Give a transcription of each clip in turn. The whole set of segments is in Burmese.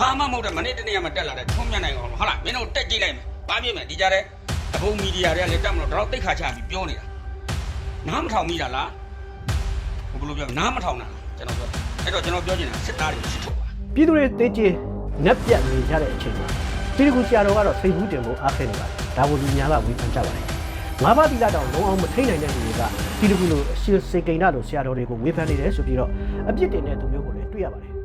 ဘာမှမဟုတ်တဲ့မနေ့တနေ့ကမှတက်လာတဲ့ထုံးမြတ်နိုင်အောင်ဟုတ်လားမင်းတို့တက်ကြည့်လိုက်မယ်ဘာဖြစ်မယ်ဒီကြတဲ့တပုံမီဒီယာတွေကလည်းတက်မလို့တော့တိတ်ခါချပြီးပြောနေတာနားမထောင်မိတာလားဘယ်လိုပြောနားမထောင်တာလားကျွန်တော်ပြောအဲ့တော့ကျွန်တော်ပြောချင်တာစစ်သားတွေစစ်ထုတ်ပါပြည်သူတွေတေးကြီးငက်ပြတ်နေကြတဲ့အချိန်မှာတိရကူဆရာတော်ကတော့စိတ်ဘူးတင်ဖို့အားခဲနေပါတယ်ဒါကိုလူများကဝေဖန်ကြပါတယ်ငါးပါးတိလာတောင်လုံးအောင်မထိနိုင်တဲ့လူတွေကတိရကူလိုအရှိစေကိန်းနာလိုဆရာတော်တွေကိုဝေဖန်နေတယ်ဆိုပြီးတော့အပြစ်တင်တဲ့သူမျိုးကိုလည်းတွေ့ရပါတယ်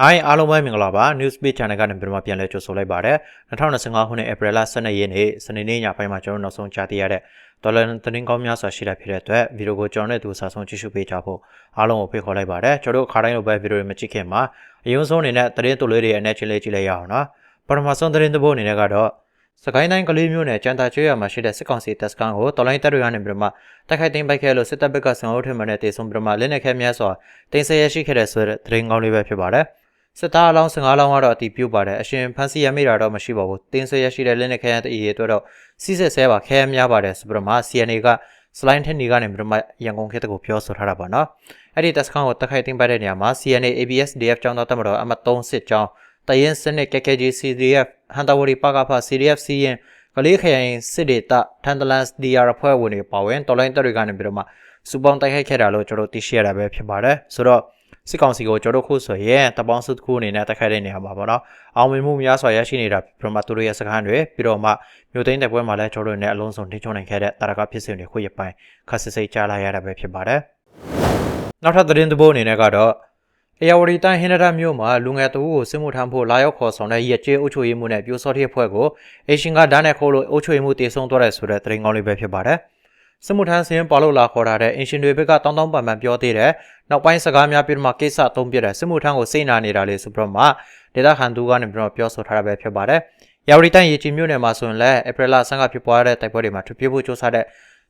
ဟိုင်းအားလုံးပဲမင်္ဂလာပါ News Page Channel ကနေပြန်ပြန်လဲကြိုဆိုလိုက်ပါရစေ2025ခုနှစ် April 12ရက်နေ့စနေနေ့ညပိုင်းမှာကျွန်တော်နောက်ဆုံးကြားသိရတဲ့ဒေါ်လာသတင်းကောင်းများစွာရှိတာဖြစ်တဲ့အတွက်ဗီဒီယိုကိုကျွန်တော်နဲ့သူစာဆုံးကြည့်ရှုပေးကြဖို့အားလုံးကိုဖိတ်ခေါ်လိုက်ပါတယ်ကျွန်တော်တို့ခါတိုင်းလိုပဲဗီဒီယိုတွေမကြည့်ခင်မှာအရင်ဆုံးအနေနဲ့သတင်းတူလေးတွေအနက်ချင်းလေးကြည့်လိုက်ရအောင်နော်ပထမဆုံးသတင်းတစ်ပုဒ်အနေနဲ့ကတော့စကိုင်းတိုင်းကလေးမျိုးနယ်ကျန်တာကျွေးရမှာရှိတဲ့စစ်ကောင်စီတပ်စခန်းကိုတော်လိုင်းတပ်တွေကနေပြီးတော့မှတိုက်ခိုက်သိမ်းပိုက်ခဲ့လို့စစ်တပ်ဘက်ကဆောင်အုပ်ထမှနဲ့တေဆုံးပြီးတော့မှလက်နက်ခဲများစွာတင်ဆက်ရရှိခဲ့တဲ့ဆိုတဲ့သတင်းကောင်းလေးပဲဖြစ်ပါတယ် စစ်သားအလောင်း15လောင်းကတော့အတီးပြုတ်ပါတယ်အရှင်ဖန်စီရမိတာတော့မရှိပါဘူးတင်ဆက်ရရှိတဲ့လက်နက်ခဲရတဲ့အေးအတွက်တော့စီးစစ်ဆဲပါခဲများပါတယ်ဆိုပြီးတော့မှ CNA က slide ထက်နေကနေပြီးတော့မှရန်ကုန်ခေတ်ကိုပြောဆိုထားတာပါနော်အဲ့ဒီတပ်စခန်းကိုတက်ခိုက်သိမ်းပိုက်တဲ့နေရာမှာ CNA ABS DF ကျောင်းသားတက်မတော်အမတ်3စစ်ကျောင်းတရင်စနစ် KKG CDF ဟန်တာဝရီပါကဖ CDF စီရင်ကလေးခရိုင်စစ်ဒေတာထန်တလန် DR ဖွဲ့ဝင်တွေပါဝင်တော်လိုင်းတပ်တွေကနေပြီးတော့မှစူပေါင်းတိုက်ခိုက်ခဲ့တာလို့ကျွန်တော်သိရှိရတာပဲဖြစ်ပါတယ်ဆိုတော့ စစ်ကောင်စီကိုကျွန်တော်ခုဆိုရင်တပေါင်းစုတစ်ခုအနေနဲ့တိုက်ခိုက်တဲ့နေရာမှာပေါ့နော်အောင်မြင်မှုများစွာရရှိနေတာပြီးတော့မှသူတို့ရဲ့စကားတွေပြီးတော့မှမြို့သိမ်းတဲ့ပွဲမှာလည်းကျွန်တော်တို့နဲ့အလုံးစုံထိချုံနိုင်ခဲ့တဲ့တာရကဖြစ်စဉ်တွေခုရပိုင်းခက်စစ်စိတ်ကြားလာရတာပဲဖြစ်ပါတယ်နောက်ထပ်သတင်းတစ်ပုဒ်အနေနဲ့ကတော့အေယာဝတီတိုင်းဟင်နဒမြို့မှာလူငယ်တအုပ်ကိုစစ်မှုထမ်းဖို့လာရောက်ခေါ်ဆောင်တဲ့ရက်ကျေးအုပ်ချုပ်ရေးမှုနဲ့ပြိုစောတိအဖွဲ့ကိုအေရှင်ကဓာတ်နဲ့ခိုးလို့အုပ်ချုပ်ရေးမှုတည်ဆုံသွားတဲ့ဆိုတဲ့သတင်းကောင်းလေးပဲဖြစ်ပါတယ်။ စစ်မှုထမ်းစင်းပါလို့လာခေါ်တာတဲ့အင်ရှင်တွေဘက်ကတောင်းတောင်းပန်ပန်ပြောသေးတယ်။နောက်ပိုင်းစကားများပြီးတော့မှကိစ္စသုံးပြတဲ့စစ်မှုထမ်းကိုစိတ်နာနေတာလေးဆိုပြီးတော့မှဒေတာခန်သူကနေပြီးတော့ပြောဆိုထားတာပဲဖြစ်ပါတယ်။ယာဝတီတိုင်းရေချီမြို့နယ်မှာဆိုရင်လည်းဧပြီလဆန်းကဖြစ်ပွားတဲ့တိုက်ပွဲတွေမှာထပ်ပြေဖို့စ조사တဲ့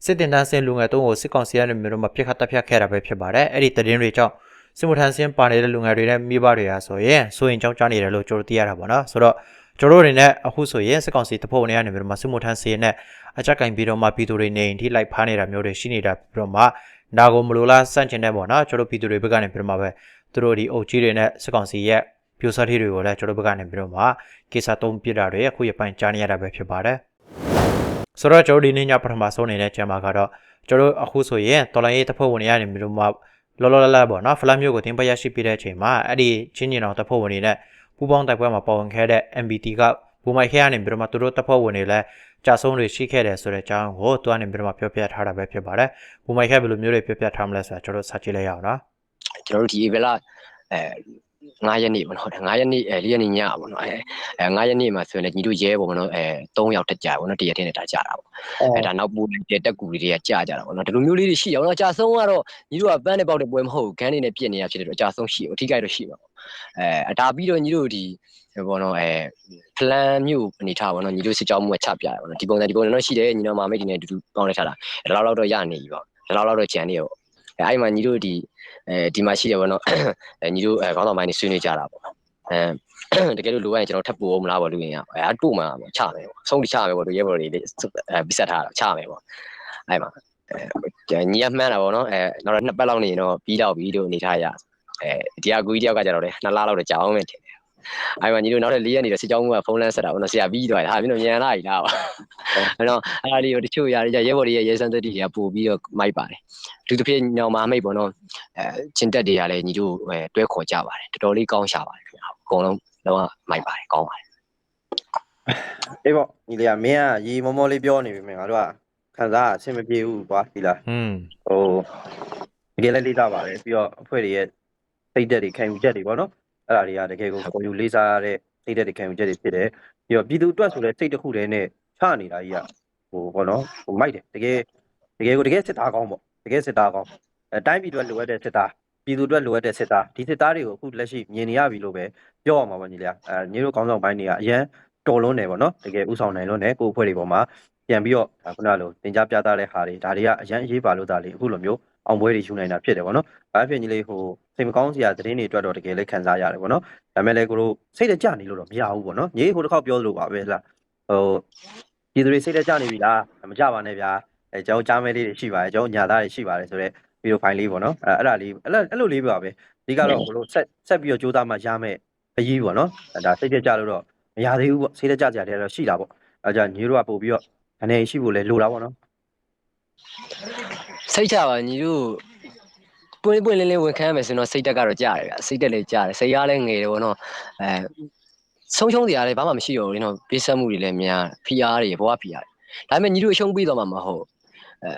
စစ်တင်တန်းစင်းလူငယ်တုံးကိုစစ်ကောင်စီကနေပြီးတော့မှပြစ်ခတ်တပ်ဖြတ်ခဲ့တာပဲဖြစ်ပါတယ်။အဲ့ဒီသတင်းတွေကြောင့်စစ်မှုထမ်းစင်းပါနေတဲ့လူငယ်တွေနဲ့မိဘတွေဟာဆိုရင်စိုးရင်ကြောင်းကြနေတယ်လို့ကျွန်တော်သိရတာပေါ့နော်ဆိုတော့ကျွန်တော်တို့အနေနဲ့အခုဆိုရင်စစ်ကောင်စီတဖို့အနေနဲ့ပြီးတော့မှစစ်မှုထမ်းစင်းနဲ့ အကြက်ကင်ပြီးတော့မှပြည်သူတွေနေအိမ်ထိလိုက်ဖားနေတာမျိုးတွေရှိနေတာပြီးတော့မှဒါကိုမလိုလားစန့်ကျင်တဲ့ပေါ့နော်ကျွန်တော်ပြည်သူတွေဘက်ကနေပြီးတော့မှပဲသူတို့ဒီအုပ်ကြီးတွေနဲ့စစ်ကောင်စီရဲ့ပြိုစားထီတွေကိုလည်းကျွန်တော်ဘက်ကနေပြီးတော့မှကိစ္စသုံးပြတာတွေအခုရပိုင်းကြားနေရတာပဲဖြစ်ပါတယ်ဆိုတော့ကျွန်တော်ဒီနေ့ညပထမဆုံးအနေနဲ့ကျမ်းပါကတော့ကျွန်တော်အခုဆိုရင်တော်လိုင်းရေးတဖို့ဝင်ရနေပြီးတော့မှလောလောလတ်လတ်ပေါ့နော်ဖလာမျိုးကိုတင်ပရရှိပြီးတဲ့အချိန်မှာအဲ့ဒီချင်းကျင်တော်တပ်ဖွဲ့ဝင်တွေနဲ့ပူးပေါင်းတိုက်ပွဲမှာပါဝင်ခဲ့တဲ့ MBT ကဘူမိုက်ခဲကနေပြီးတော့မှသူတို့တပ်ဖွဲ့ဝင်တွေလည်း ကြာဆုံးတွေရှိခဲ့တယ်ဆိုတဲ့အကြောင်းကိုသူကနေပြီးတော့မှပြောပြထားတာပဲဖြစ်ပါတယ်ဘူမိုက်ခဲဘယ်လိုမျိုးတွေပြောပြထားမလဲဆိုတာကျွန်တော်စကြည့်လိုက်ရအောင်နော်ကျွန်တော်တို့ဒီဧပြီလအဲ 9ရက်နေ့ပေါ့နော်9ရက်နေ့အဲ4ရက်နေ့ညပေါ့နော်အဲအဲ9ရက်နေ့မှာဆိုရင်လည်းညီတို့ရဲပေါ့နော်အဲ3ယောက်တက်ကြပေါ့နော်တရက်တည်းနဲ့ဒါကြတာပေါ့အဲဒါနောက်ပူတဲ့တက်ကူတွေကကြာကြတာပေါ့နော်ဒီလိုမျိုးလေးတွေရှိအောင်နော်ကြာဆုံးကတော့ညီတို့ကပန်းနဲ့ပေါက်တဲ့ပွဲမဟုတ်ဂန်းနေနဲ့ပြစ်နေတာဖြစ်တယ်တော့ကြာဆုံးရှိအထိကြိုက်တော့ရှိမှာပေါ့အဲဒါပြီးတော့ညီတို့ဒီဘောနော်အဲဖလန်မျိုးအနေထားပေါ့နော်ညီတို့စစ်ကြောင်းမှုကချပြရပေါ့နော်ဒီပုံစံဒီပုံစံတော့ရှိတယ်ညီတော်မာမိတ်တွေနဲ့အတူတူပေါင်းလိုက်ထားတာဒါလောက်လောက်တော့ရနေပြီပေါ့ဒါလောက်လောက်တော့ကြံနေရောအဲအဲ့မှာညီတို့ဒီ အဲဒီမှာရှိတယ်ပေါ့နော်အဲညီတို့အဲခေါင်းဆောင်ပိုင်းနေဆွေးနွေးကြတာပေါ့အဲတကယ်လို့လိုရရင်ကျွန်တော်ထပ်ပို့အောင်မလားပေါ့လူရင်ရအဲအတူမှပေါ့ချမယ်ပေါ့ဆုံးတိချမယ်ပေါ့လူရဲဘော်တွေလေးအဲပြီးဆက်ထားတာချမယ်ပေါ့အဲ့မှာအဲညီရမှန်းတာပေါ့နော်အဲနောက်တော့နှစ်ပတ်လောက်နေရင်တော့ပြီးတော့ပြီးလို့နေထားရအဲဒီအကူကြီးတယောက်ကကြတော့လေနှစ်လလောက်တော့ကြာအောင်ပဲထင်တယ် အဲ့မှာညီတို့နောက်ထပ်၄ရက်နေတော့စစ်ကြောင်းကဖုန်းလန်းဆက်တာပေါ့နော်ဆရာပြီးသွားတယ်ဟာမင်းတို့မြန်လာပြီလားပေါ့အဲ့တော့အဲ့ဒါလေးကိုတချို့ຢာတွေရဲဘော်တွေရဲ့ရဲစမ်းသက်တွေကပို့ပြီးတော့မိုက်ပါတယ်သူတစ်ဖြစ်ညောင်မာမိတ်ပေါ့နော်အဲချင်းတက်တွေကလည်းညီတို့အဲတွဲခေါ်ကြပါတယ်တော်တော်လေးကောင်းရှာပါတယ်ခင်ဗျာအကုန်လုံးတော့မိုက်ပါတယ်ကောင်းပါတယ် အေးပေါ့ညီလေးကမင်းကရေမောမောလေးပြောနေပြီမင်းငါတို့ကခံစားအဆင်မပြေဘူးကွာဒီလား อืม ဟိုတကယ်လည်းလေးစားပါတယ်ပြီးတော့အဖွဲ့တွေရဲ့စိတ်သက်တွေခံယူချက်တွေပေါ့နော် အဲ့ဒါတွေကတကယ်ကိုကိုယူလေးစားရတဲ့စိတ်သက်တွေခံယူချက်တွေဖြစ်တယ်ပြီးတော့ပြည်သူအတွက်ဆိုလဲစိတ်တစ်ခုတည်းနဲ့ချနေတာကြီးကဟိုပေါ့နော်ဟိုမိုက်တယ်တကယ်တကယ်ကိုတကယ်စစ်သားကောင်းပေါ့တကယ်စစ်သားကောင်းအဲတိုင်းပြည်အတွက်လိုအပ်တဲ့စစ်သားပြည်သူအတွက်လိုအပ်တဲ့စစ်သားဒီစစ်သားတွေကိုအခုလက်ရှိမြင်နေရပြီလို့ပဲပြောရမှာပါညီလေးကအဲညီတို့ကောင်းဆောင်ပိုင်းတွေကအရန်တော်လွန်းတယ်ပေါ့နော်တကယ်ဥဆောင်နိုင်လွန်းတယ်ကိုယ့်အဖွဲ့တွေပေါ်မှာ ပြန်ပြီးတော့ခုနလိုတင် जा ပြသတဲ့ဟာတွေဒါတွေကအရန်အရေးပါလို့ဒါလေးအခုလိုမျိုးအောင်ပွဲတွေယူနိုင်တာဖြစ်တယ်ပေါ့နော်။ဘာဖြစ်ညီလေးဟိုစိတ်မကောင်းစရာသတင်းတွေအတွက်တော့တကယ်လည်းခံစားရတယ်ပေါ့နော်။ဒါပေမဲ့လည်းကိုတို့စိတ်တကြနေလို့တော့မရဘူးပေါ့နော်။ညီဟိုတစ်ခေါက်ပြောသလိုပါပဲလား။ဟိုပြည်သူတွေစိတ်တကြနေပြီလား။မကြပါနဲ့ဗျာ။အဲကျွန်တော်ကြားမဲလေးတွေရှိပါတယ်ကျွန်တော်ညာသားတွေရှိပါတယ်ဆိုတော့ဗီဒီယိုဖိုင်လေးပေါ့နော်အဲ့အဲ့ဒါလေးအဲ့လိုအဲ့လိုလေးပါပဲဒီကတော့ဘလို့ဆက်ဆက်ပြီးတော့ကြိုးစားမှရမယ်အရေးပေါ့နော်အဲ့ဒါစိတ်တက်ကြလို့တော့မရသေးဘူးပေါ့စိတ်တက်ကြကြတယ်တော့ရှိတာပေါ့အဲ့ကြောင့်ညီတို့ကပို့ပြီးတော့ အနေရှိဖို့လဲလိုတာပေါ့နော်စိတ်ချပါညီတို့ပွင့်ပွင့်လင်းလင်းဝန်ခံရမယ်ဆိုတော့စိတ်တက်ကတော့ကြားတယ်ဗျစိတ်တက်လည်းကြားတယ်စိတ်ရလည်းငယ်တယ်ဗောနော်အဲဆုံးရှုံးတရားလည်းဘာမှမရှိတော့ဘူးလေနော်ပေးဆက်မှုတွေလည်းများဖိအားတွေဘဝဖိအားတွေဒါပေမဲ့ညီတို့အရှုံးပြီးတော့မှမဟုတ်အဲ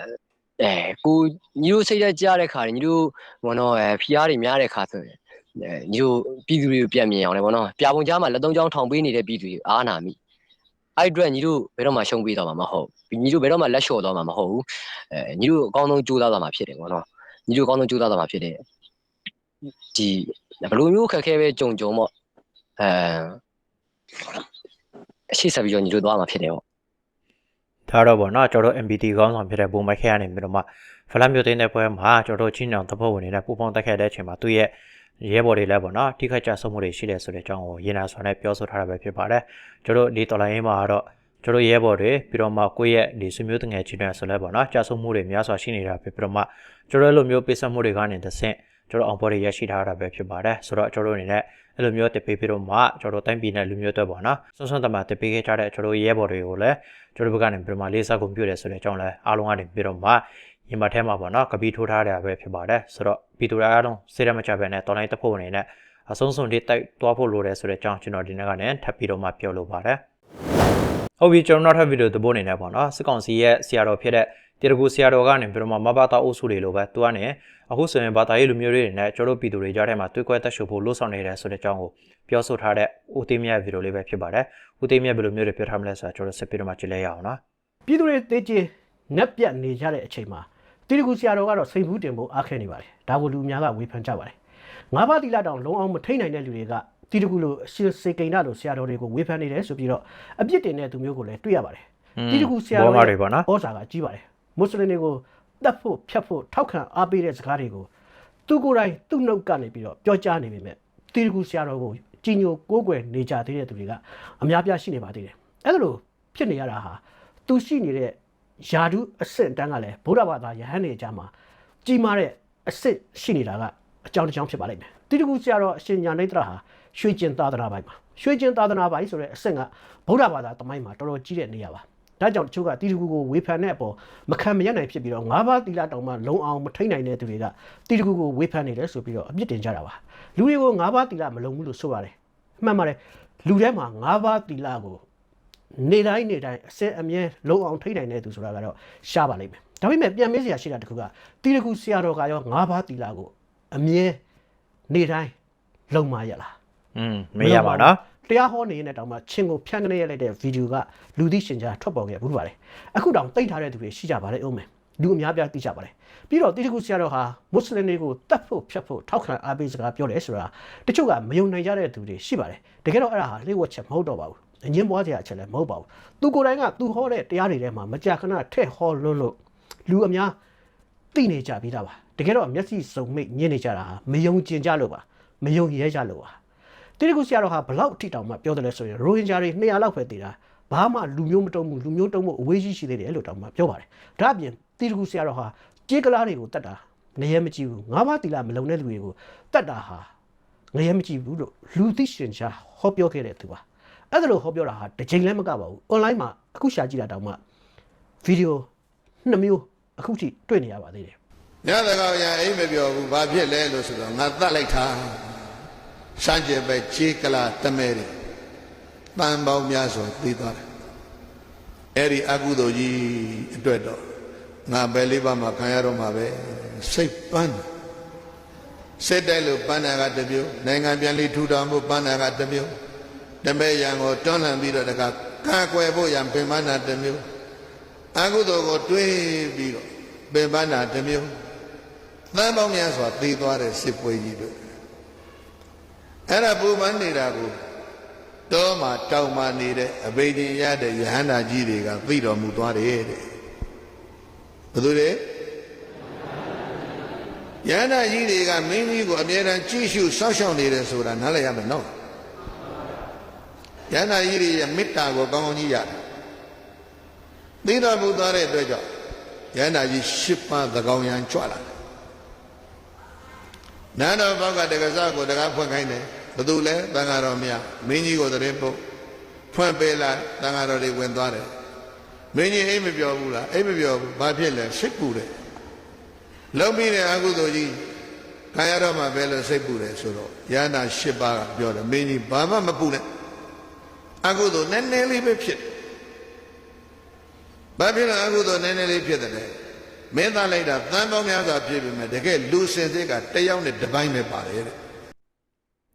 အဲကိုညီတို့စိတ်တက်ကြားတဲ့ခါညီတို့ဘောနော်အဲဖိအားတွေများတဲ့ခါဆိုရင်အဲညီတို့ပြည်သူတွေကိုပြန်မြင်အောင်လေဗောနော်ပြာပုံကြားမှာလက်သုံးချောင်းထောင်ပေးနေတဲ့ပြည်သူတွေအားနာမိ အဲ့အတွက်ညီတို့ဘယ်တော့မှရှုံးပြီးတော့မှမဟုတ်ညီတို့ဘယ်တော့မှလက်လျှော့တော့မှမဟုတ်ဘူးအဲညီတို့အကောင်းဆုံးကြိုးစားသွားမှာဖြစ်တယ်ဗောနော်ညီတို့အကောင်းဆုံးကြိုးစားသွားမှာဖြစ်တယ်ဒီဘယ်လိုမျိုးခက်ခဲပဲကြုံကြုံပေါ့အဲအရှိဆက်ပြီးတော့ညီတို့သွားမှာဖြစ်တယ်ပေါ့ဒါတော့ပေါ့နော်ကျွန်တော်တို့ MBT ကောင်းဆောင်ဖြစ်တဲ့ဘုံမိုက်ခဲကနေပြီးတော့မှဖလတ်မျိုးသိန်းတဲ့ပွဲမှာကျွန်တော်တို့ချင်းညောင်တပ်ဖွဲ့ဝင်တွေနဲ့ပူပေါင်းတက်ခဲ့တဲ့အချိန်မှာသူ့ရဲ့ ရဲဘော်တွေလည်းပေါ့နော်ထိခိုက်ကြဆုံးမှုတွေရှိတယ်ဆိုတဲ့အကြောင်းကိုရင်းနာစွာနဲ့ပြောဆိုထားတာပဲဖြစ်ပါတယ်ကျွန်တော်တို့ဒီတော်လိုင်းရေးမှာတော့ကျွန်တော်ရဲဘော်တွေပြီးတော့မှကိုယ့်ရဲ့ဒီဆွေမျိုးတငယ်ချင်းတွေဆိုလဲပေါ့နော်ကြဆုံးမှုတွေများစွာရှိနေတာပဲပြီးတော့မှကျွန်တော်တို့လိုမျိုးပေးဆက်မှုတွေကနေတစ်ဆင့်ကျွန်တော်အောင်ပေါ်တွေရရှိထားတာပဲဖြစ်ပါတယ်ဆိုတော့ကျွန်တော်တို့အနေနဲ့အဲ့လိုမျိုးတပေးပြီးတော့မှကျွန်တော်တို့တိုင်းပြည်နဲ့လူမျိုးတွေပေါ့နော်ဆွန်းဆွန်းတမတပေးခဲ့ကြတဲ့ကျွန်တော်ရဲဘော်တွေကိုလည်းကျွန်တော်ဘက်ကနေပြီးတော့မှလေးစားကုန်ပြုတယ်ဆိုတဲ့အကြောင်းလဲအားလုံးကနေပြီးတော့မှ ရင်မထဲမှာပေါ့နော်ကပီထိုးထားတယ်ပဲဖြစ်ပါတယ်ဆိုတော့ပြည်သူတွေအားလုံးစေရမချပဲနဲ့တော်လိုင်းတစ်ဖို့အနေနဲ့အဆုံးစွန်တိတိုက်သွားဖို့လိုတယ်ဆိုတဲ့အကြောင်းကျွန်တော်ဒီနေ့ကနေထပ်ပြီးတော့မှပြောလိုပါတယ်ဟုတ်ပြီကျွန်တော်နောက်ထပ်ဗီဒီယိုသဘောအနေနဲ့ပေါ့နော်စစ်ကောင်စီရဲ့ဆရာတော်ဖြစ်တဲ့တေရကူဆရာတော်ကနေပြီးတော့မှမဘာတာအုပ်စုတွေလိုပဲသူကနေအခုဆိုရင်ဘာသာရေးလူမျိုးတွေနဲ့ကျွန်တော်တို့ပြည်သူတွေကြားထဲမှာတွေ့ခွဲတက်ရှုဖို့လှုံ့ဆော်နေတယ်ဆိုတဲ့အကြောင်းကိုပြောဆိုထားတဲ့ဦးသိမ်းမြတ်ဗီဒီယိုလေးပဲဖြစ်ပါတယ်ဦးသိမ်းမြတ်ဘယ်လိုမျိုးတွေပြောထားမလဲဆိုတာကျွန်တော်ဆက်ပြီးတော့မှကြည့်လိုက်ရအောင်နော်ပြည်သူတွေတေးချေငက်ပြတ်နေကြတဲ့အချိန်မှာ တိရကူဆရာတော်ကတော့စိတ်ဘူးတင်ဖို့အားခဲနေပါတယ်ဒါကိုလူအများကဝေဖန်ကြပါတယ်ငါးပါးတိလာတောင်လုံးအောင်မထိန်နိုင်တဲ့လူတွေကတိရကူလိုအရှင်စေကိန်းနာလိုဆရာတော်တွေကိုဝေဖန်နေတယ်ဆိုပြီးတော့အပြစ်တင်တဲ့သူမျိုးကိုလည်းတွေ့ရပါတယ်တိရကူဆရာတော်ဘောမရဲ့တွေပေါ့နော်ဩဇာကကြီးပါတယ်မွတ်စလင်တွေကိုတတ်ဖို့ဖြတ်ဖို့ထောက်ခံအားပေးတဲ့စကားတွေကိုသူကိုယ်တိုင်သူ့နှုတ်ကနေပြီးတော့ပြောကြားနေပေမဲ့တိရကူဆရာတော်ကိုကြီးညိုကိုးကွယ်နေကြသေးတဲ့သူတွေကအများပြားရှိနေပါသေးတယ်အဲ့ဒါလို့ဖြစ်နေရတာဟာသူရှိနေတဲ့ ယာဒုအဆင့်တန်းကလည်းဗုဒ္ဓဘာသာယဟန်နေကြမှာကြီးမားတဲ့အဆင့်ရှိနေတာကအကြောင်းတစ်ကြောင်းဖြစ်ပါလိမ့်မယ်တိရကူဆရာတော်အရှင်ညာနေတရဟာရွှေကျင်သာသနာပိုင်းမှာရွှေကျင်သာသနာပိုင်းဆိုတဲ့အဆင့်ကဗုဒ္ဓဘာသာတမိုင်းမှာတော်တော်ကြီးတဲ့နေရာပါဒါကြောင့်တချို့ကတီတကူကိုဝေဖန်တဲ့အပေါ်မခံမရနိုင်ဖြစ်ပြီးတော့ငါးပါးတီလာတောင်မှလုံအောင်မထိန်နိုင်တဲ့သူတွေကတီတကူကိုဝေဖန်နေတယ်ဆိုပြီးတော့အပြစ်တင်ကြတာပါလူတွေကိုငါးပါးတီလာမလုံဘူးလို့ဆိုပါတယ်မှန်ပါတယ်လူထဲမှာငါးပါးတီလာကို နေတိုင်းနေတိုင်းအစင်အမြဲလုံအောင်ထိန်နိုင်တဲ့သူဆိုတာကတော့ရှားပါလိမ့်မယ်ဒါပေမဲ့ပြန်မေးစရာရှိတာတခုကတီတကူဆရာတော်ကရောငါးပါးတီလာကိုအမြဲနေတိုင်းလုံမရလားอืมမေးရပါနော်တရားဟောနေနေတဲ့တောင်မှချင်းကိုဖြန့်ကနေရလိုက်တဲ့ဗီဒီယိုကလူသိရှင်ကြားထွက်ပေါ်ခဲ့ဘူးပါတယ်အခုတောင်တိတ်ထားတဲ့သူတွေရှိကြပါတယ်အောင်မယ်လူအများပြားသိကြပါတယ်ပြီးတော့တိတခုဆရာတော်ဟာမွတ်စလင်တွေကိုတတ်ဖို့ဖြတ်ဖို့ထောက်ခံအားပေးစကားပြောတယ်ဆိုတာတချို့ကမယုံနိုင်ကြတဲ့သူတွေရှိပါတယ်တကယ်တော့အဲ့ဒါဟာလျှို့ဝှက်ချက်မဟုတ်တော့ပါဘူး အငင်းပွားစရာအချက်လည်းမဟုတ်ပါဘူးသူကိုယ်တိုင်ကသူဟောတဲ့တရားတွေထဲမှာမကြာခဏထည့်ဟောလွန်းလို့လူအများသိနေကြပြီးသားပါတကယ်တော့မျက်စိစုံမိတ်ညင်နေကြတာဟာမယုံကျင်ကြလို့ပါမယုံရဲကြလို့ပါတိရကုဆရာတော်ဟာဘလောက်အထိတောင်မှပြောတယ်လဲဆိုရင်ရိုဟင်ဂျာတွေ200လောက်ပဲတည်တာဘာမှလူမျိုးမတုံးဘူးလူမျိုးတုံးမှုအဝေးကြီးရှိသေးတယ်လို့တောင်မှပြောပါတယ်ဒါအပြင်တိရကုဆရာတော်ဟာကြေးကလားတွေကိုတတ်တာငရဲမကြည့်ဘူးငါးပါးတီလာမလုံတဲ့လူတွေကိုတတ်တာဟာငရဲမကြည့်ဘူးလို့လူသိရှင်ချာဟောပြောခဲ့တဲ့သူပါ အဲ့ဒါလို့ဟောပြောတာဟာတစ်ချိန်လည်းမကပါဘူး online မှာအခုရှာကြည့်တာတောင်မှဗီဒီယိုနှစ်မျိုးအခုထိတွေ့နေရပါသေးတယ်ညသကောင်ရအိမ်မပြောဘူးဘာဖြစ်လဲလို့ဆိုတော့ငါတတ်လိုက်တာစမ်းကြယ်ပဲခြေကလာတမဲတွေတန်ပေါင်းများစွာသိသွားတယ်အဲ့ဒီအကုသိုလ်ကြီးအတွက်တော့ငါပဲလေးပါးမှာခံရတော့မှာပဲစိတ်ပန်းတယ်စစ်တိုက်လို့ပန်းနာကတစ်မျိုးနိုင်ငံပြန်လေးထူထောင်ဖို့ပန်းနာကတစ်မျိုး တမဲရံကိုတွန်းလှန်ပြီးတော့တကကာကွယ်ဖို့ရံပင်ပန်းနာတစ်မျိုးအကုသိုလ်ကိုတွေးပြီးတော့ပင်ပန်းနာတစ်မျိုးသန်းပေါင်းများစွာသေသွားတဲ့စစ်ပွဲကြီးတို့အဲ့ဒါပူပန်းနေတာကိုတောမှာတောင်မှာနေတဲ့အဘိဓိရတဲ့ယဟန္တာကြီးတွေကသိတော်မူသွားတယ်တဲ့ဘယ်သူလဲယဟန္တာကြီးတွေကမင်းကြီးကိုအမြဲတမ်းကြည့်ရှုစောင့်ရှောက်နေတယ်ဆိုတာနားလည်ရမယ်နော် ယဟန္တာကြီးတွေရဲ့မေတ္တာကိုကောင်းကောင်းကြီးရတယ်သိတော်မူသွားတဲ့အတွက်ကြောင့်ယဟန္တာကြီးရှစ်ပါးသကောင်ရန်ကြွလာတယ်နန်းတော်ဘောက်ကတက္ကစကိုတကားဖွင့်ခိုင်းတယ်ဘသူလဲတန်ဃာတော်မြတ်မင်းကြီးကိုတရင်ပုတ်ဖွင့်ပေးလိုက်တန်ဃာတော်တွေဝင်သွားတယ်မင်းကြီးအိမ်မပြောဘူးလားအိမ်မပြောဘူးဘာဖြစ်လဲစိတ်ပူတယ်လုံးပြီးတဲ့အကုသိုလ်ကြီးခံရတော့မှပဲလို့စိတ်ပူတယ်ဆိုတော့ယန္တာ၈ပါးကပြောတယ်မင်းကြီးဘာမှမပူနဲ့ အကုသိုလ်နည်းနည်းလေးပဲဖြစ်တယ်ဘာဖြစ်လဲအကုသိုလ်နည်းနည်းလေးဖြစ်တယ်လေမင်းသားလိုက်တာသံပေါင်းများစွာဖြစ်ပြီမဲ့တကယ်လူစင်စစ်ကတယောက်နဲ့တစ်ပိုင်းပဲပါတယ်တဲ့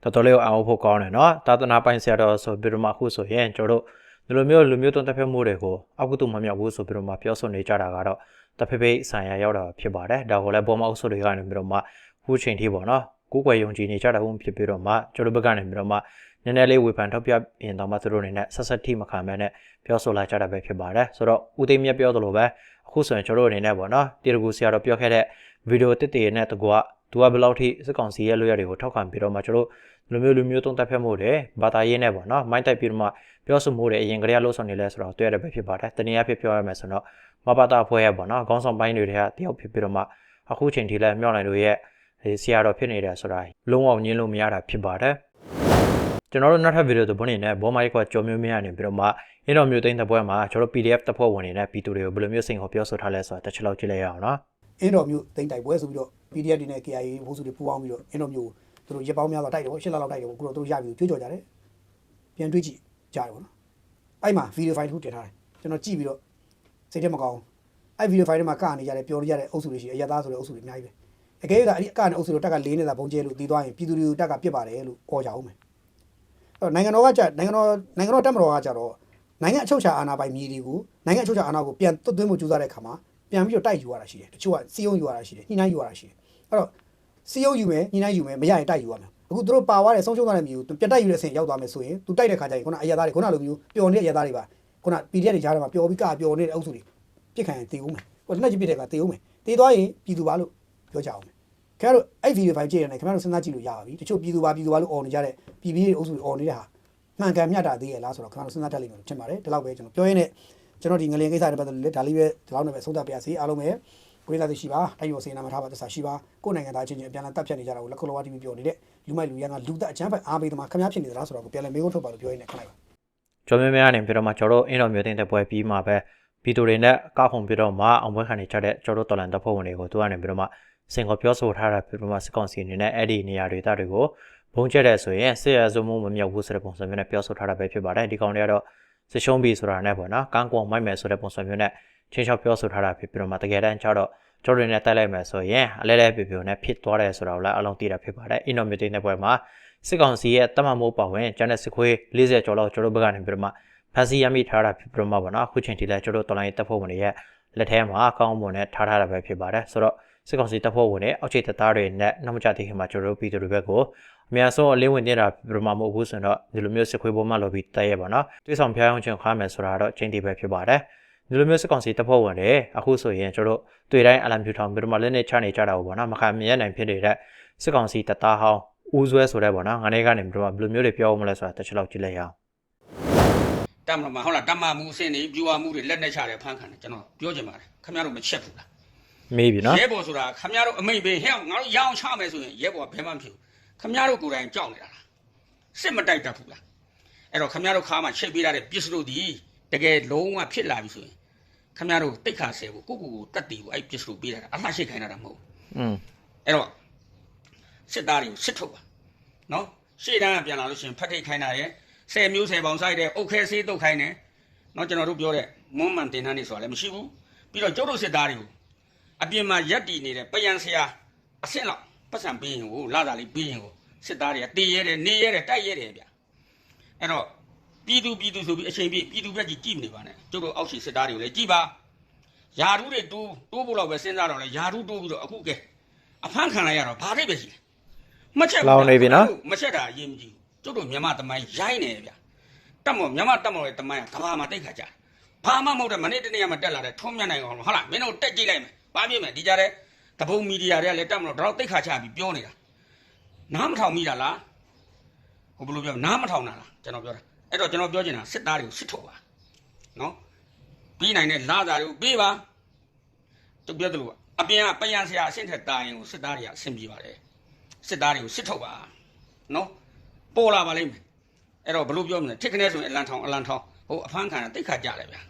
တော်တော်လေးကိုအောင်ဖို့ကောင်းတယ်နော်သာသနာပိုင်ဆရာတော်ဆိုပြီးတော့မှအခုဆိုရင်ကျွန်တော်တို့ဒီလိုမျိုးလူမျိုးတုံးတက်ဖက်မှုတွေကိုအကုသို့မမြောက်ဘူးဆိုပြီးတော့မှပြောဆိုနေကြတာကတော့တစ်ဖက်ဖက်ဆိုင်ရာရောက်တာဖြစ်ပါတယ်ဒါကိုလည်းဘောမအုပ်စုတွေကနေပြီးတော့မှခုချိန်ထိပေါ့နော် ကိုယ်ွယ်ယုံကြည်နေကြတာဘူးဖြစ်ပြီးတော့မှကျွန်တော်ဘက်ကနေပြီးတော့မှနည်းနည်းလေးဝေဖန်ထောက်ပြရင်တော့မှသူတို့အနေနဲ့ဆက်ဆက်ထိမခံမဲနဲ့ပြောဆိုလာကြတာပဲဖြစ်ပါတယ်ဆိုတော့ဦးသိမ်းမြတ်ပြောသလိုပဲအခုဆိုရင်ကျွန်တော်တို့အနေနဲ့ပေါ့နော်တီရဂူဆရာတော်ပြောခဲ့တဲ့ဗီဒီယိုတစ်တည်နဲ့တကွာသူကဘယ်လောက်ထိစစ်ကောင်စီရဲ့လွှရတွေကိုထောက်ခံပြီးတော့မှကျွန်တော်တို့လူမျိုးလူမျိုးတုံးတက်ဖက်မှုတွေဘာသာရေးနဲ့ပေါ့နော်မိုင်းတိုက်ပြီးတော့မှပြောဆိုမှုတွေအရင်ကတည်းကလှုပ်ဆောင်နေလဲဆိုတော့တွေ့ရတဲ့ပဲဖြစ်ပါတယ်တနည်းအားဖြင့်ပြောရမယ်ဆိုတော့မဘာသာဖွဲ့ရပေါ့နော်ခေါင်းဆောင်ပိုင်းတွေကတယောက်ဖြစ်ပြီးတော့မှအခုချိန်ထိလဲမြောက်နိုင်တို့ရဲ့ဒီ ဆရာတော်ဖြစ်နေတယ်ဆိုတာလုံးဝညင်းလို့မရတာဖြစ်ပါတယ်ကျွန်တော်တို့နောက်ထပ်ဗီဒီယိုတစ်ပုဒ်နေနဲ့ဘောမိုက်ကကြော်မျိုးများနေပြီးတော့မှအင်းတော်မျိုးသိန်းတစ်ပွဲမှာကျွန်တော် PDF တစ်ဖွဲ့ဝင်နေနဲ့ပြည်သူတွေကိုဘယ်လိုမျိုးစိန်ခေါ်ပြောဆိုထားလဲဆိုတာတစ်ချက်လောက်ကြည့်လိုက်ရအောင်နော်အင်းတော်မျိုးတိမ့်တိုက်ပွဲဆိုပြီးတော့ PDF တွေနဲ့ KIA ဘိုးစုတွေပူးပေါင်းပြီးတော့အင်းတော်မျိုးသူတို့ရက်ပေါင်းများစွာတိုက်တယ်ပေါ့ရှစ်လလောက်တိုက်တယ်ပေါ့အခုတော့သူတို့ရပြီကြွေးကြော်ကြတယ်ပြန်တွေးကြည့်ကြတယ်ပေါ့နော်အဲ့မှာဗီဒီယိုဖိုင်တစ်ခုတင်ထားတယ်ကျွန်တော်ကြည့်ပြီးတော့စိတ်ထဲမကောင်းအဲ့ဗီဒီယိုဖိုင်ထဲမှာကနေကြတယ်ပျော်နေကြတဲ့အုပ်စုတွေရှိတယ်အရသားဆိုတဲ့အုပ်စုတွေအများကြီးပဲ အကယ်၍ဒါအဲ့ဒီအကနေအုပ်စုတွေတက်ကလေးနေတာဘုံကျဲလို့တီးသွားရင်ပြည်သူတွေကိုတက်ကပြစ်ပါတယ်လို့ခေါ်ကြအောင်မယ်အဲ့တော့နိုင်ငံတော်ကကြနိုင်ငံတော်နိုင်ငံတော်တက်မတော်ကကြတော့နိုင်ငံအချုပ်အခြာအာဏာပိုင်မြေတွေကိုနိုင်ငံအချုပ်အခြာအာဏာကိုပြန်သွတ်သွင်းဖို့ကြိုးစားတဲ့အခါမှာပြန်ပြီးတော့တိုက်ယူရတာရှိတယ်တချို့ကစီယုံယူရတာရှိတယ်ညှိနှိုင်းယူရတာရှိတယ်အဲ့တော့စီယုံယူမယ်ညှိနှိုင်းယူမယ်မရရင်တိုက်ယူရမယ်အခုသူတို့ပါသွားတဲ့ဆုံးရှုံးသွားတဲ့မြေကိုသူပြတ်တိုက်ယူတဲ့အဆင့်ရောက်သွားမယ်ဆိုရင်သူတိုက်တဲ့ခါကျရင်ခုနအရသားတွေခုနလိုမျိုးပျော်နေတဲ့အရသားတွေပါခုန PDF တွေကြားထဲမှာပျော်ပြီးကပျော်နေတဲ့အုပ်စုတွေပြစ်ခံရင်တည်ဦးမယ်ဟိုလက်ကြီးပြစ်တဲ့ကတည်ဦးမယ်တည်သွားရင်ပြည်သူပါလို့ ပြောကြအောင်မယ်ခင်ဗျားတို့အဲ့ဗီဒီယိုဖိုင်ကြည့်ရတဲ့ခင်ဗျားတို့စဉ်းစားကြည့်လို့ရပါပြီတချို့ပြည်သူပါပြည်သူပါလို့អော်နေကြတဲ့ပြည်ပြည်အုပ်စုတွေអော်နေတဲ့ဟာမှန်ကန်မျှတာသေးရဲ့လားဆိုတော့ခင်ဗျားတို့စဉ်းစားတတ်လိမ့်မယ်လို့ထင်ပါတယ်ဒီလောက်ပဲကျွန်တော်ပြောရင်းနဲ့ကျွန်တော်ဒီငလျင်ကိစ္စတွေပတ်သက်လို့လည်းဒါလေးပဲဒီလောက်နဲ့ပဲဆုံးသတ်ပြရစီအားလုံးပဲကိုယ်သားသိရှိပါတိုက်ရောစေနာမထားပါသစ္စာရှိပါကိုယ်နိုင်ငံသားချင်းချင်းအပြန်အလှန်တပ်ဖြတ်နေကြတာကိုလက်ခလောဝါတီဗီပြောနေတဲ့လူမိုက်လူရန်ကလူသက်အချမ်းဖက်အားပေးသမားခမ ्या ဖြစ်နေသလားဆိုတော့ကိုပြန်လဲမေးခွန်းထုတ်ပါလို့ပြောရင်းနဲ့ခလိုက်ပါ ကျော်မြများနေပြီးတော့မှကျွန်တော်တို့အင်းတော်မျိုးတင်တဲ့ပွဲပြီးမှပဲဗီဒီယိုတွေနဲ့ကောက်ခုံပြီးတော့မှအောင်ပွဲခံနေကြတဲ့ကျွန်တော်တို့တော်လန်တပ်ဖွဲ့ဝင်တွေကိုသူကနေပြီးတော့မှ စင်ကောပြောဆိုထားတာပြီးတော့မှစစ်ကောင်စီအနေနဲ့အဲ့ဒီနေရာတွေတာတွေကိုဘုံကျက်တဲ့ဆိုရင်စစ်ရစုံမှုမမြောက်ဘူးဆိုတဲ့ပုံစံမျိုးနဲ့ပြောဆိုထားတာပဲဖြစ်ပါတယ်ဒီကောင်တွေကတော့စစ်ရှုံးပြီဆိုတာနဲ့ပေါ့နော်ကန်းကွန်မိုက်မယ်ဆိုတဲ့ပုံစံမျိုးနဲ့ချင်းချောက်ပြောဆိုထားတာဖြစ်ပြီးတော့မှတကယ်တမ်းကျတော့ကျွန်တော်တွေနဲ့တိုက်လိုက်မယ်ဆိုရင်အလဲလဲပြပြနဲ့ဖြစ်သွားတယ်ဆိုတာကိုလည်းအလုံးသိတာဖြစ်ပါတယ်အင်းတော်မျိုးတင်တဲ့ပွဲမှာစစ်ကောင်စီရဲ့တမမိုးပါဝင်ကျန်တဲ့စစ်ခွေး40ကျော်လောက်ကျွန်တော်တို့ဘက်ကနေပြီးတော့မှဖန်စီရမိထားတာဖြစ်ပြီးတော့မှပေါ့နော်အခုချိန်ထိလည်းကျွန်တော်တို့တော်လိုင်းတပ်ဖွဲ့ဝင်တွေရဲ့လက်ထဲမှာအကောင်းမွန်နဲ့ထားထားတာပဲဖြစ်ပါတယ်ဆိုတော့ စစ်ကောင်စီတပ်ဖွဲ့ဝင်တွေအောက်ခြေတပ်သားတွေနဲ့နောက်မကြသေးခင်မှာကျွန်တော်တို့ပြည်သူတွေဘက်ကိုအများဆုံးအလင်းဝင်နေတာပြမမဟုတ်ဘူးဆိုတော့ဒီလိုမျိုးစစ်ခွေးပေါ်မှာလော်ပြီးတိုက်ရပါတော့တွေးဆောင်ဖျားအောင်ချင်ခါမယ်ဆိုတာတော့ချိန်တည်ပဲဖြစ်ပါတယ်ဒီလိုမျိုးစစ်ကောင်စီတပ်ဖွဲ့ဝင်တွေအခုဆိုရင်ကျွန်တော်တို့တွေ့တိုင်းအလံဖြူထောင်ပြီးတော့မှလက်နဲ့ချနေကြတာပေါ့နော်မခံမြင်နိုင်ဖြစ်နေတဲ့စစ်ကောင်စီတပ်သားဟောင်းဦးဆွဲဆိုတဲ့ပေါ့နော်ငါးနေကနေပြီးတော့ဘယ်လိုမျိုးတွေပြောမလဲဆိုတာတစ်ချက်လောက်ကြည့်လိုက်ရအောင်တမမှာဟုတ်လားတမမှုအဆင့်တွေပြူဝမှုတွေလက်နဲ့ချတယ်ဖန်ခံတယ်ကျွန်တော်ပြောချင်ပါတယ်ခင်ဗျားတို့မချက်ဘူးလား မေးပြီနော်ရဲဘော်ဆိုတာခင်ဗျားတို့အမိတ်ပေးဟဲ့ငါတို့ရအောင်ချမယ်ဆိုရင်ရဲဘော်ကဘယ်မှမဖြစ်ဘူးခင်ဗျားတို့ကိုယ်တိုင်ကြောက်နေတာလားစစ်မတိုက်တတ်ဘူးလားအဲ့တော့ခင်ဗျားတို့ခါမှချိတ်ပေးရတဲ့ပစ္စတို့ဒီတကယ်လုံးဝဖြစ်လာပြီဆိုရင်ခင်ဗျားတို့တိတ်ခါဆဲဖို့ကိုကိုကိုတတ်တည်ဖို့အဲ့ပစ္စတို့ပေးရတာအလှရှိခိုင်းတာမဟုတ်ဘူးอืมအဲ့တော့စစ်သားတွေကိုစစ်ထုတ်ပါနော်ရှေ့တန်းကပြန်လာလို့ရှိရင်ဖတ်ထိတ်ခိုင်းတာရယ်ဆယ်မျိုးဆယ်ပေါင်ဆိုင်တဲ့အုတ်ခဲဆေးတုတ်ခိုင်းတယ်နော်ကျွန်တော်တို့ပြောတဲ့မွန်းမှန်တင်တန်းနေဆိုတာလည်းမရှိဘူးပြီးတော့ကျုပ်တို့စစ်သားတွေကို အပြင်မှာရက်တီနေတဲ့ပယံဆရာအဆင့်လောက်ပတ်စံပေးရင်ကိုလာတာလေးပေးရင်ကိုစစ်သားတွေကတေးရဲတယ်နေရဲတယ်တိုက်ရဲတယ်ဗျအဲ့တော့ပြည်သူပြည်သူဆိုပြီးအချိန်ပြည့်ပြည်သူဘက်ကြီးကြည့်မနေပါနဲ့ကျုပ်တို့အောက်ရှိစစ်သားတွေကိုလည်းကြည်ပါယာရုတွေတိုးတိုးဖို့တော့ပဲစဉ်းစားတော့လဲယာရုတိုးပြီးတော့အခုကဲအဖမ်းခံလိုက်ရတော့ဘာဖြစ်ပဲရှိလဲမချက်ဘူးလောင်နေပြီနော်မချက်တာအရေးမကြီးဘူးကျုပ်တို့မြန်မာတမိုင်းရိုင်းနေဗျတက်မော်မြန်မာတက်မော်ရဲ့တမိုင်းကကဘာမှာတိတ်ခါကြတယ်ဘာမှမဟုတ်တဲ့မနေ့တနေ့မှတက်လာတဲ့ထုံးမြတ်နိုင်အောင်ဟုတ်လားမင်းတို့တက်ကြည့်လိုက်မယ် ဘာဖြစ်မယ်ဒီကြတဲ့တပုံမီဒီယာတွေကလည်းတက်မလို့တော့တိတ်ခါချပြီးပြောနေတာနားမထောင်မိတာလားဟိုဘယ်လိုပြောနားမထောင်တာလားကျွန်တော်ပြောတာအဲ့တော့ကျွန်တော်ပြောချင်တာစစ်သားတွေကိုစစ်ထုတ်ပါနော်ပြီးနိုင်တဲ့လာသားတွေကိုပေးပါသူပြောသလိုအပြင်ကပယံဆရာအဆင့်ထက်တာရင်ကိုစစ်သားတွေကအဆင်ပြေပါတယ်စစ်သားတွေကိုစစ်ထုတ်ပါနော်ပေါ်လာပါလိမ့်မယ်အဲ့တော့ဘယ်လိုပြောမလဲထစ်ခနဲဆိုရင်အလန်ထောင်အလန်ထောင်ဟိုအဖမ်းခံတာတိတ်ခါကြတယ်ဗျာ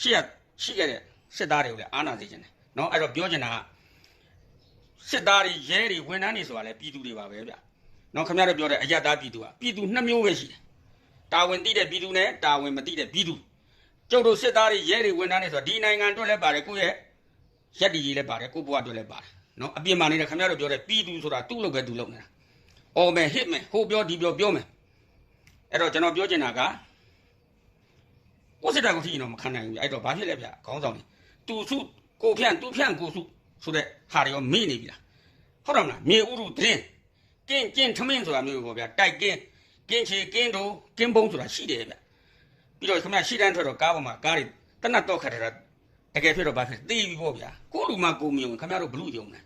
ရှိရရှိခဲ့တဲ့စစ်သားတွေကိုလည်းအာနာစေခြင်းတယ် နော်အဲ့တော့ပြောချင်တာကစစ်သားတွေရဲတွေဝန်ထမ်းတွေဆိုတာလည်းပြည်သူတွေပါပဲဗျာနော်ခင်ဗျားတို့ပြောတဲ့အယက်သားပြည်သူကပြည်သူနှစ်မျိုးပဲရှိတယ်တာဝန်တိတဲ့ပြည်သူနဲ့တာဝန်မတိတဲ့ပြည်သူကျုပ်တို့စစ်သားတွေရဲတွေဝန်ထမ်းတွေဆိုတာဒီနိုင်ငံအတွက်လည်းပါတယ်ကိုယ့်ရဲ့ရက်တီကြီးလည်းပါတယ်ကိုယ့်ဘဝအတွက်လည်းပါတယ်နော်အပြင်မှာနေတဲ့ခင်ဗျားတို့ပြောတဲ့ပြည်သူဆိုတာသူ့လုပ်ပဲသူလုပ်နေတာအော်မယ်ဟစ်မယ်ဟိုပြောဒီပြောပြောမယ်အဲ့တော့ကျွန်တော်ပြောချင်တာကကိုစစ်တာကိုထိရင်တော့မခံနိုင်ဘူးအဲ့တော့ဘာဖြစ်လဲဗျခေါင်းဆောင်နေတူစု ကိုဖြန့်တူဖြန့်ကိုစုဆိုတဲ့ဟာတွေရောမေ့နေပြီလားဟုတ်တယ်မလားမြေဥရုသတင်းကင်းကင်းထမင်းဆိုတာမျိုးပေါ့ဗျာတိုက်ကင်းကင်းချေကင်းတို့ကင်းပုံးဆိုတာရှိတယ်ဗျပြီးတော့ခင်ဗျရှိတန်းထွက်တော့ကားပေါ်မှာကားတွေတနတ်တော့ခတ်တာတကယ်ဖြစ်တော့ဘာဖြစ်သိပြီပေါ့ဗျာကိုလူမကိုမြုံခင်ဗျတို့ဘလူယုံတယ်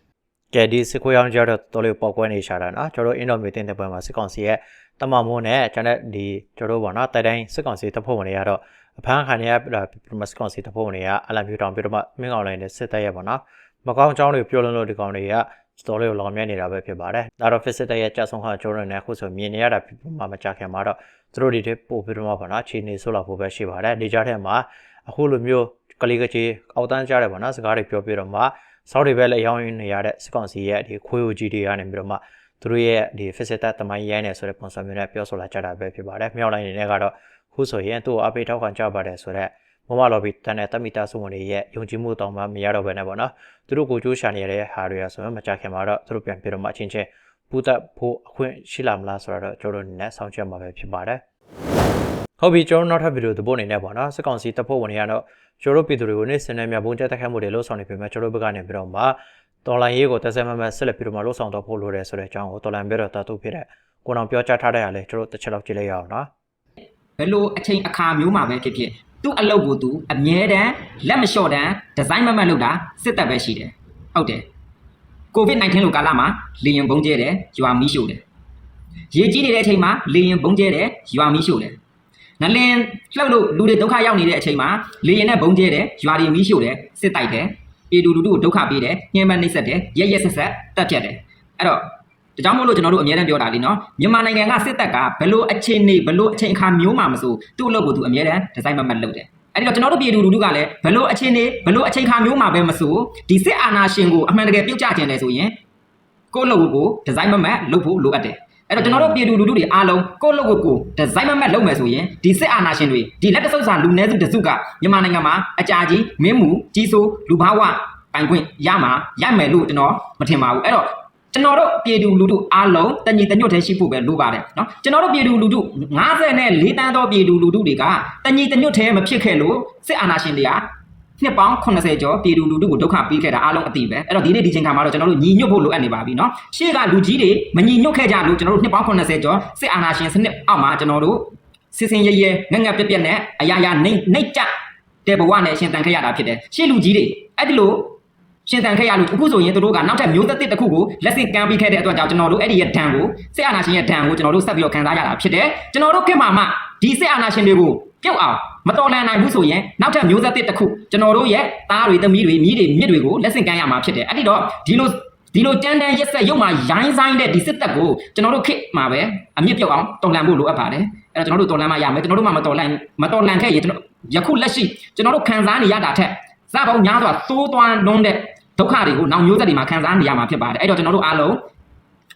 ကဲဒီစစ်ခွေးအောင်ကြတော့တော်လေးပေါက်ကွဲနေရှာတာနော်ကျွန်တော်အင်တော်မီတင်တဲ့ပွဲမှာစစ်ကောင်စီရဲ့တမမိုးနဲ့ကျွန်တော်ဒီကျွန်တော်ပေါ့နော်တိုက်တိုင်းစစ်ကောင်စီတပ်ဖွဲ့ဝင်တွေကတော့ အဖမ်းခံရတဲ့စစ်ကောင်စီတပ်ဖွဲ့ဝင်တွေကအလံပြူတောင်ပြီးတော့မှမင်းအောင်လိုင်းနဲ့စစ်တပ်ရဲ့ပေါ့နော်မကောင်းအကြောင်းတွေပြောလွန်းလို့ဒီကောင်တွေကစတော်လေးကိုလောင်မြနေတာပဲဖြစ်ပါတယ်ဒါတော့ fit စစ်တပ်ရဲ့ကြာဆုံးခါကျွန်တော်နဲ့အခုဆိုမြင်နေရတာဖြစ်မှမကြခင်မှာတော့သူတို့တွေပို့ပြီးတော့မှပေါ့နော်ခြေနေဆိုးလာဖို့ပဲရှိပါတယ်ဒီကြားထဲမှာအခုလိုမျိုးကလေးကကြီးအောက်တန်းကြားတယ်ပေါ့နော်စကားတွေပြောပြတော့မှစောက်တွေပဲလည်းရောင်းရင်းနေရတဲ့စစ်ကောင်စီရဲ့ဒီခွေးဦးကြီးတွေကနေပြီးတော့မှသူတို့ရဲ့ဒီ facility တမိုင်းရိုင်းနေဆိုတဲ့ပုံစံမျိုးနဲ့ပြောဆိုလာကြတာပဲဖြစ်ပါတယ်မြောက်လိုင်းနေနဲ့ကတော့ ခုဆိုရင်သူ့ကိုအပိထောက်ခံကြပါတယ်ဆိုတော့မမလော်ဘီတန်တဲ့တမီတာစုဝင်တွေရဲ့ယုံကြည်မှုတောင်မှမရတော့ဘဲနဲ့ပေါ့နော်သူတို့ကိုကြိုးရှာနေရတဲ့ဟာတွေကဆိုရင်မကြခင်မှာတော့သူတို့ပြန်ပြီးတော့မှအချင်းချင်းပူသက်ဖို့အခွင့်ရှိလာမလားဆိုတော့ကျွန်တော်တို့အနေနဲ့စောင့်ကြည့်မှာပဲဖြစ်ပါတယ်ဟုတ်ပြီကျွန်တော်နောက်ထပ်ဗီဒီယိုသဘောအနေနဲ့ပေါ့နော်စစ်ကောင်စီတပ်ဖွဲ့ဝင်တွေကတော့ကျွန်တော်တို့ပြည်သူတွေကိုနေ့စဉ်နဲ့မြဘုံတက်တက်ခတ်မှုတွေလှုပ်ဆောင်နေပေမဲ့ကျွန်တော်တို့ဘက်ကနေပြီးတော့မှတော်လိုင်းရေးကိုတက်ဆက်မမဆက်လက်ပြီးတော့မှလှုပ်ဆောင်တော့ဖို့လိုတယ်ဆိုတဲ့အကြောင်းကိုတော်လိုင်းဘက်တော့တတ်သူဖြစ်တဲ့ကိုအောင်ပြောကြားထားတဲ့အားလဲကျွန်တော်တစ်ချက်လောက်ကြည့်လိုက်ရအောင်နော် ဘယ်လိုအချိန်အခါမျိုးမှာပဲဖြစ်ဖြစ်သူ့အလုပ်ကိုသူအမြဲတမ်းလက်မလျှော့တမ်းဒီဇိုင်းမမတ်လုပ်တာစစ်တပ်ပဲရှိတယ်ဟုတ်တယ်ကိုဗစ် -19 လို့ကာလမှာလေရင်ဘုံကျဲတယ်ရွာမီးရှို့တယ်ရေကြီးနေတဲ့အချိန်မှာလေရင်ဘုံကျဲတယ်ရွာမီးရှို့တယ်ငလင်လှုပ်လို့လူတွေဒုက္ခရောက်နေတဲ့အချိန်မှာလေရင်နဲ့ဘုံကျဲတယ်ရွာတွေမီးရှို့တယ်စစ်တိုက်တယ်အေဒူလူတို့ကိုဒုက္ခပေးတယ်ညှဉ်းပန်းနှိပ်စက်တယ်ရက်ရက်ဆက်ဆက်တက်ဖြတ်တယ်အဲ့တော့ ဒါကြောင့်မို့လို့ကျွန်တော်တို့အများတန်းပြောတာလीနော်မြန်မာနိုင်ငံကစစ်တပ်ကဘလို့အခြေအနေဘလို့အချိန်အခါမျိုးမှမဆိုသူ့အလုပ်ကိုသူအများတန်းဒီဇိုင်းမမတ်လုပ်တယ်အဲ့ဒီတော့ကျွန်တော်တို့ပြည်သူလူထုကလည်းဘလို့အခြေအနေဘလို့အချိန်အခါမျိုးမှပဲမဆိုဒီစစ်အာဏာရှင်ကိုအမှန်တကယ်ပြုတ်ကျခြင်းတယ်ဆိုရင်ကိုယ့်လုပ်ကိုဒီဇိုင်းမမတ်လုပ်ဖို့လိုအပ်တယ်အဲ့တော့ကျွန်တော်တို့ပြည်သူလူထုတွေအားလုံးကိုယ့်လုပ်ကိုကိုဒီဇိုင်းမမတ်လုပ်မယ်ဆိုရင်ဒီစစ်အာဏာရှင်တွေဒီလက်တဆုပ်စာလူနည်းစုတစုကမြန်မာနိုင်ငံမှာအကြာကြီးမင်းမူကြီးစိုးလူဘာဝပိုင်ခွင့်ရမှာရမယ်လို့ကျွန်တော်မထင်ပါဘူးအဲ့တော့ ကျွန်တော်တို့ပြည်သူလူထုအားလုံးတညီတညွတ်တည်းရှိဖို့ပဲလိုပါတယ်เนาะကျွန်တော်တို့ပြည်သူလူထု54တန်းသောပြည်သူလူထုတွေကတညီတညွတ်တည်းမဖြစ်ခဲ့လို့စစ်အာဏာရှင်တွေကနှစ်ပေါင်း80ကျော်ပြည်သူလူထုကိုဒုက္ခပေးခဲ့တာအားလုံးအသိပဲအဲ့တော့ဒီနေ့ဒီချိန်ခါမှာတော့ကျွန်တော်တို့ညီညွတ်ဖို့လိုအပ်နေပါပြီเนาะရှေ့ကလူကြီးတွေမညီညွတ်ခဲ့ကြလို့ကျွန်တော်တို့နှစ်ပေါင်း80ကျော်စစ်အာဏာရှင်စနစ်အောက်မှာကျွန်တော်တို့စစ်စင်ရဲရဲငက်ငက်ပြက်ပြက်နဲ့အရာရာနှိမ့်နှိမ့်ကြတဲ့ဘဝနဲ့ရှင်တန်ခဲ့ရတာဖြစ်တယ်ရှေ့လူကြီးတွေအဲ့ဒီလို ရှင်တန်ခဲ့ရလို့အခုဆိုရင်တို့ကနောက်ထပ်မျိုးသက်တစ်ခုကိုလက်ဆင့်ကမ်းပြီးခဲ့တဲ့အတွက်ကြောင့်ကျွန်တော်တို့အဲ့ဒီရဲ့ဒဏ်ကိုစစ်အာဏာရှင်ရဲ့ဒဏ်ကိုကျွန်တော်တို့ဆက်ပြီးတော့ခံစားရတာဖြစ်တယ်ကျွန်တော်တို့ခင်မှာမှဒီစစ်အာဏာရှင်တွေကိုပြုတ်အောင်မတော်လန်နိုင်ဘူးဆိုရင်နောက်ထပ်မျိုးသက်တစ်ခုကျွန်တော်တို့ရဲ့သားတွေသမီးတွေမိတွေမြစ်တွေကိုလက်ဆင့်ကမ်းရမှာဖြစ်တယ်အဲ့ဒီတော့ဒီလိုဒီလိုကြမ်းတမ်းရက်ဆက်ရုပ်မှာရိုင်းဆိုင်တဲ့ဒီစစ်တပ်ကိုကျွန်တော်တို့ခေတ်မှာပဲအမြင့်ပြုတ်အောင်တော်လန်ဖို့လိုအပ်ပါတယ်အဲ့တော့ကျွန်တော်တို့တော်လန်မှရမယ်ကျွန်တော်တို့မှမတော်လန်မတော်လန်ခဲ့ရင်ကျွန်တော်ယခုလက်ရှိကျွန်တော်တို့ခံစားနေရတာထက်စပေါင်းများစွာသိုးသွန်းလွန်းတဲ့ ဒုက္ခတွေကိုနောက်မျိုးဆက်တွေမှာခံစားနေရမှာဖြစ်ပါတယ်အဲ့တော့ကျွန်တော်တို့အားလုံး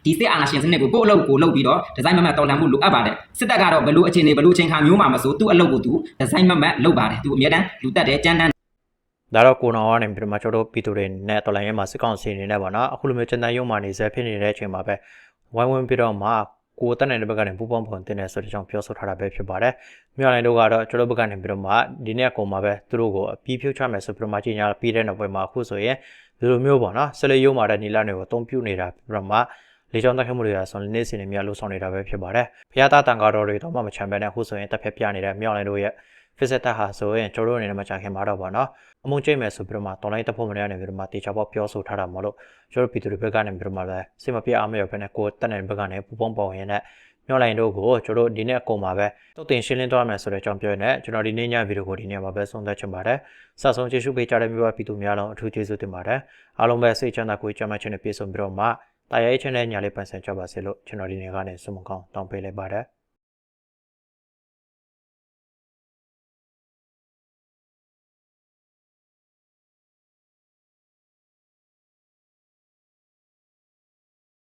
ဒီစစ်အာဏာရှင်စနစ်ကိုကိုယ့်အလုပ်ကိုလုပ်ပြီးတော့ဒီဇိုင်းမမတ်တော်လှန်မှုလိုအပ်ပါတယ်စစ်တပ်ကတော့ဘလို့အခြေအနေဘလို့အချိန်ခါမျိုးမှာမဆိုသူ့အလုပ်ကိုသူဒီဇိုင်းမမတ်လုပ်ပါတယ်သူအမြဲတမ်းလူတက်တယ်ကြမ်းတမ်းဒါတော့ကိုနောင်ကနေပြီးတော့မှကျွန်တော်တို့ပြည်သူတွေနဲ့တော်လိုင်းရဲမှာစစ်ကောင်စီအနေနဲ့ပေါ့နော်အခုလိုမျိုးစံတန်ရုံမှနေစေဖြစ်နေတဲ့အချိန်မှာပဲဝိုင်းဝန်းပြီးတော့မှကိုတက်နေတဲ့ဘက်ကနေပူပေါင်းပုံတင်နေဆိုတဲ့အကြောင်းပြောဆိုထားတာပဲဖြစ်ပါတယ်။မြော်လိုင်းတို့ကတော့ကျွန်တော်ဘက်ကနေပြီးတော့မှဒီနေ့အကုန်မှာပဲသူတို့ကိုအပြီးဖြုတ်ချမယ်ဆိုပြီးတော့မှကြီးညာပြီးတဲ့နောက်ပိုင်းမှာအခုဆိုရင် ဒီလိုမျိုးပေါ့နော်ဆက်လက်ရုံမာတဲ့နီလာတွေကိုအသုံးပြုနေတာပြီးတော့မှလေကြောင်းတက်ခတ်မှုတွေကဆိုရင်နေ့စဉ်နဲ့များလှုပ်ဆောင်နေတာပဲဖြစ်ပါတယ်။ဖျားသားတန်ကားတော်တွေတော့မှမချမ်းပဲနဲ့အခုဆိုရင်တက်ဖက်ပြနေတဲ့မြော်လိုင်းတို့ရဲ့ visit ဟာဆိုရင်ကျွန်တော်တို့အနေနဲ့မချခင်မှာတော့ပေါ့နော်အမုံကျိတ်မယ်ဆိုပြီးတော့မှ online တက်ဖို့မရနေပြီးတော့မှတေချာပေါက်ပြောဆိုထားတာမလို့ကျွန်တော်ပြည်သူတွေဘက်ကနေပြီးတော့မှလည်းစိတ်မပြတ်အားမရဘဲနဲ့ကိုယ်တက်နေတဲ့ဘက်ကနေပူပေါင်းပေါင်းရင်းနဲ့ မျောလိုင်းတို့ကိုကျွန်တော်တို့ဒီနေ့အကုန်မှာပဲတုတ်တင်ရှင်းလင်းသွားမယ်ဆိုတဲ့အကြောင်းပြောရင်းနဲ့ကျွန်တော်ဒီနေ့ညဗီဒီယိုကိုဒီနေ့မှာပဲဆုံးသက်ချင်ပါတယ်။စဆုံးကျေးဇူးပေးကြတဲ့မြို့ပြည်သူများလုံးအထူးကျေးဇူးတင်ပါတယ်။အားလုံးပဲစိတ်ချမ်းသာကိုယ်ကျမ်းမာခြင်းနဲ့ပြည့်စုံပြီးတော့မှတာယာရေးချင်းနဲ့ညာလေးပန်ဆန်ကြပါစေလို့ကျွန်တော်ဒီနေ့ကနေစုမကောင်းတောင်းပေးလိုက်ပါတယ်